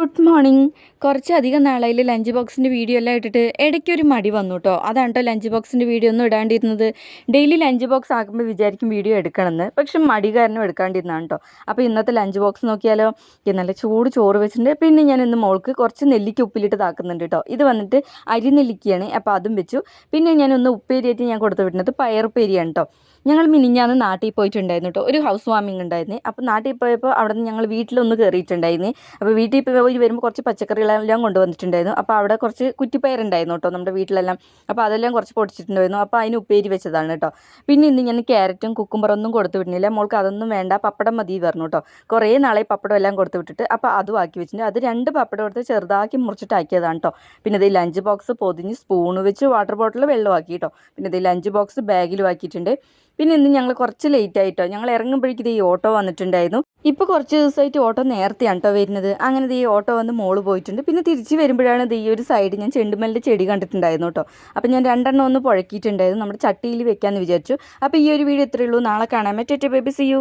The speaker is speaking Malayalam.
ഗുഡ് മോർണിംഗ് കുറച്ചധികം നാളായി ലഞ്ച് ബോക്സിന്റെ വീഡിയോ എല്ലാം ഇട്ടിട്ട് ഇടയ്ക്കൊരു മടി വന്നു കേട്ടോ അതാണ് കേട്ടോ ലഞ്ച് ബോക്സിന്റെ വീഡിയോ ഒന്നും ഇടാണ്ടിരുന്നത്. ഡെയിലി ലഞ്ച് ബോക്സ് ആകുമ്പോൾ വിചാരിക്കും വീഡിയോ എടുക്കണമെന്ന്. പക്ഷെ മടി കാരണം എടുക്കാണ്ടിരുന്നതാണ് കേട്ടോ അപ്പോൾ ഇന്നത്തെ ലഞ്ച് ബോക്സ് നോക്കിയാലോ? നല്ല ചൂട് ചോറ് വെച്ചിട്ടുണ്ട്. പിന്നെ ഞാൻ ഇന്ന് മോൾക്ക് കുറച്ച് നെല്ലിക്ക ഉപ്പിലിട്ട് താക്കുന്നുണ്ട് കേട്ടോ ഇത് വന്നിട്ട് അരി നെല്ലിക്കയാണ് അപ്പോൾ അതും വെച്ചു. പിന്നെ ഞാൻ ഒന്ന് ഉപ്പേരിയായിട്ട് ഞാൻ കൊടുത്തു വിടുന്നത് പയറുപ്പേരിയാണ് കേട്ടോ ഞങ്ങൾ മിനിഞ്ഞാന്ന് നാട്ടിൽ പോയിട്ടുണ്ടായിരുന്നു കേട്ടോ. ഒരു ഹൗസ് വാമിംഗ് ഉണ്ടായിരുന്നു. അപ്പോൾ നാട്ടിൽ പോയപ്പോൾ അവിടെ നിന്ന് ഞങ്ങൾ വീട്ടിലൊന്ന് കയറിയിട്ടുണ്ടായിരുന്നു അപ്പോൾ വീട്ടിൽ പോയി വരുമ്പോൾ കുറച്ച് പച്ചക്കറികളെല്ലാം കൊണ്ടുവന്നിട്ടുണ്ടായിരുന്നു. അപ്പോൾ അവിടെ കുറച്ച് കുറ്റിപ്പയറുണ്ടായിരുന്നു കേട്ടോ നമ്മുടെ വീട്ടിലെല്ലാം. അപ്പോൾ അതെല്ലാം കുറച്ച് പൊടിച്ചിട്ടുണ്ടായിരുന്നു. അപ്പോൾ അതിന് ഉപ്പേരി വെച്ചതാണ് കേട്ടോ. പിന്നെ ഇന്ന് ഞാൻ ക്യാരറ്റും കുക്കുംബറൊന്നും കൊടുത്തു വിടുന്നില്ല മോൾക്ക് അതൊന്നും വേണ്ട. പപ്പടം മതി പറഞ്ഞു കേട്ടോ. കുറേ നാളെ പപ്പടം എല്ലാം കൊടുത്തു വിട്ടിട്ട്. അപ്പോൾ അതും ആക്കി വെച്ചിട്ടുണ്ട്. അത് രണ്ട് പപ്പടം എടുത്ത് ചെറുതാക്കി മുറിച്ചിട്ടാക്കിയതാണ് കേട്ടോ. പിന്നെ ഇത് ലഞ്ച് ബോക്സ് പൊതിഞ്ഞ് സ്പൂണ് വെച്ച് വാട്ടർ ബോട്ടിൽ വെള്ളമാക്കി കേട്ടോ. പിന്നെ ഇത് ലഞ്ച് ബോക്സ് ബാഗിലും ആക്കിയിട്ടുണ്ട്. പിന്നെ ഇന്ന് ഞങ്ങൾ കുറച്ച് ലേറ്റ് ആയിട്ടോ. ഞങ്ങൾ ഇറങ്ങുമ്പോഴേക്കും ഈ ഓട്ടോ വന്നിട്ടുണ്ടായിരുന്നു. ഇപ്പോൾ കുറച്ച് ദിവസമായിട്ട് ഓട്ടോ നേരത്തെയാണ് കേട്ടോ വരുന്നത്. അങ്ങനെ ഈ ഓട്ടോ വന്ന് മോൾ പോയിട്ടുണ്ട്. പിന്നെ തിരിച്ച് വരുമ്പോഴാണ് ഈ ഒരു സൈഡ് ഞാൻ ചെണ്ടുമല്ലിന്റെ ചെടി കണ്ടിട്ടുണ്ടായിരുന്നു കേട്ടോ അപ്പോൾ ഞാൻ രണ്ടെണ്ണം ഒന്ന് പുഴക്കിയിട്ടുണ്ടായിരുന്നു. നമ്മുടെ ചട്ടിയിൽ വെക്കാമെന്ന് വിചാരിച്ചു. അപ്പോൾ ഈ ഒരു വീഡിയോ ഇത്രയേ ഉള്ളൂ. നാളെ കാണാൻ പറ്റേ ബേബി സി യു